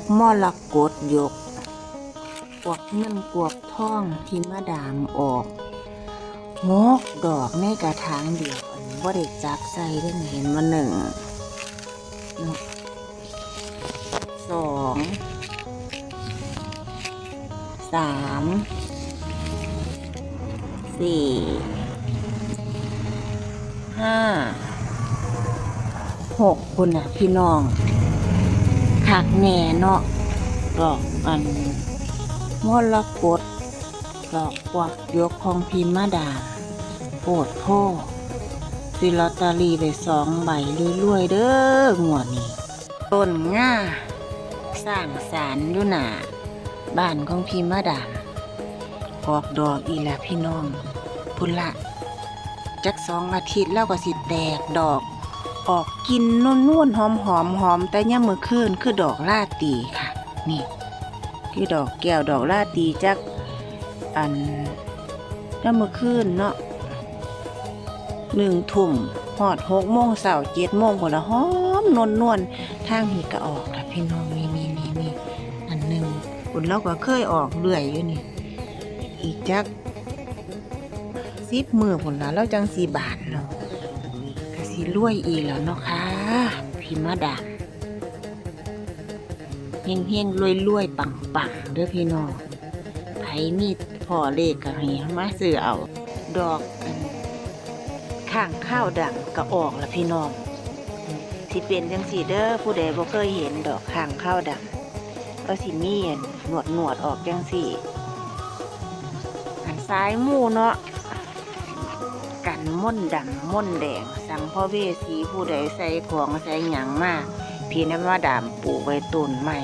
กมอลกดยกกวกเงินกวกท่องที่มาดามออกงอกดอกในกระถางเดียวอันบ่ได้จับใส่ได้เห็นว่าหนึ่งสองสามสี่ห้าหกคนน่ะพี่น้อง คักแน่เนาะดอกอันมรกตดอกกวักยกของพิมมาดาโปรดพ่อซื้อลอตเตอรี่ไปสองใบรวยๆเด้องวนี้ ต้นง่าสร้างสารอยู่หนาบ้านของพิมมาดาออกดอกอีแล้วพี่น้อง พุ่นละจักสองอาทิตย์แล้วก็สิแตกดอก ออกกินนุ่นนุ่นหอมหอมหอมแต่ย่ามมือคืนคือดอกลาตีค่ะ นี่ คือดอกแก้วดอกลาตีจักอันย่ามมือคืนเนาะหนึ่งทุ่มหอดหกโมงเสาร์เจ็ดโมงพอละหอมนวลนวลทางหีก็ออกค่ะพี่น้องนี่นี่นี่นี่อันหนึ่งคุณเราก็เคยออกเรื่อยอยู่นี่ อีกจักสิบมือผลละเราจังสีบาทเนาะ สีรวยอีแล้วเนาะค่ะพี่มาดามเฮงเฮงรวยรวยปังปังเด้อพี่น้องไผมีพ่อเลขก็ให้มาซื้อเอา ดอกข้างข้าวดังก็ออกล้วพี่น้องสิเป็นจังสีเด้อผู้ใดบ่เคยเห็นดอกข้างข้าวดังก็สิมีนหนวดหนวดออกจังสี่หันซ้ายมู่เนาะ นม่นดำม่นแดง สังพ่อเวสีผู้ใดใส่ของใส่หยังมากพี่น้ำว่าดามปลูกไว้ต้นใหม่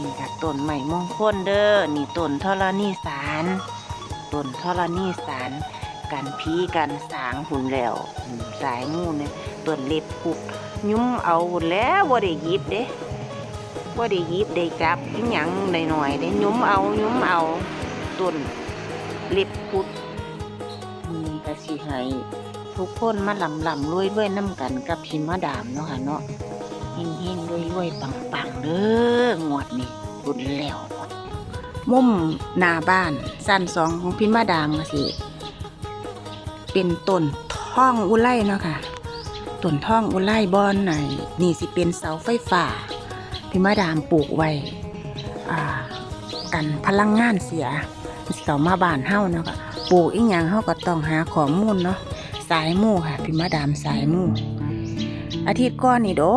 นี่ค่ะต้นใหม่มงคลเด้อนี่ต้นธรณีสารต้นธรณีสารกันพีกันสางหุ่นแล้วสายหมู่เนี่ยต้นเล็บปุกยุ้มเอาหุ่นแล้วบ่าได้ยิบเด้บ่าได้ยิบได้จับอิหยังหน่อยๆเด้ยุ้มเอายุ้มเอาต้นเล็บพุด กระสิให้ทุกคนมาลำลำรวยรวยน้ำกันกับพิมมาดามเนาะค่ะเนาะเฮงเฮงรวยรวยปังปังเด้องวดนี้บุญแล้วมุมหน้าบ้านสั้นสองของพิมมาดามก็สิเป็นต้นท่องอุไลเนาะค่ะต้นท่องอุไลบอนไหนนี่สิเป็นเสาไฟฟ้าพิมมาดามปลูกไว้อ่ากันพลังงานเสียสิเขามาบานเฮาเนาะค่ะ ปลูกอีหยังเฮาก็ต้องหาข้อมูลเนาะสายมู่ค่ะพี่มาดามสายมู่อาทิตย์ก่อนนี่ดอ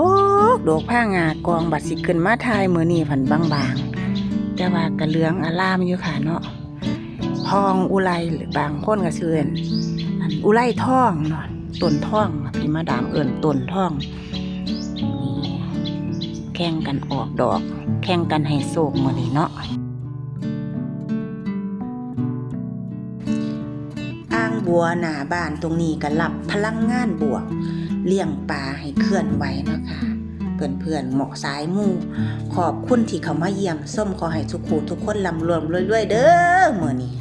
กดอกผ้างากองบัดสิขึ้นมาทายมือนี่ผันบางๆ แต่ว่ากระเลืองอารามอยู่ค่ะเนาะทองอุไรหรือบางคนก็เชื่อนอันอุไรทองเนาะต้นทองพี่มาดามเอิ่นต้นทอง แข่งกันออกดอก แข่งกันให้โศกมือนี่เนาะ อ่างบัวหนาบ้านตรงนี้ก็รับพลังงานบวก เลี้ยงปลาให้เคลื่อนไหวนะคะเพื่อนเพื่อนๆเหมาะสายมู่ขอบคุณที่เขามาเยี่ยมส้มขอให้ทุกคู่ทุกคนลำรวมรวยๆเด้อเมื่อนี้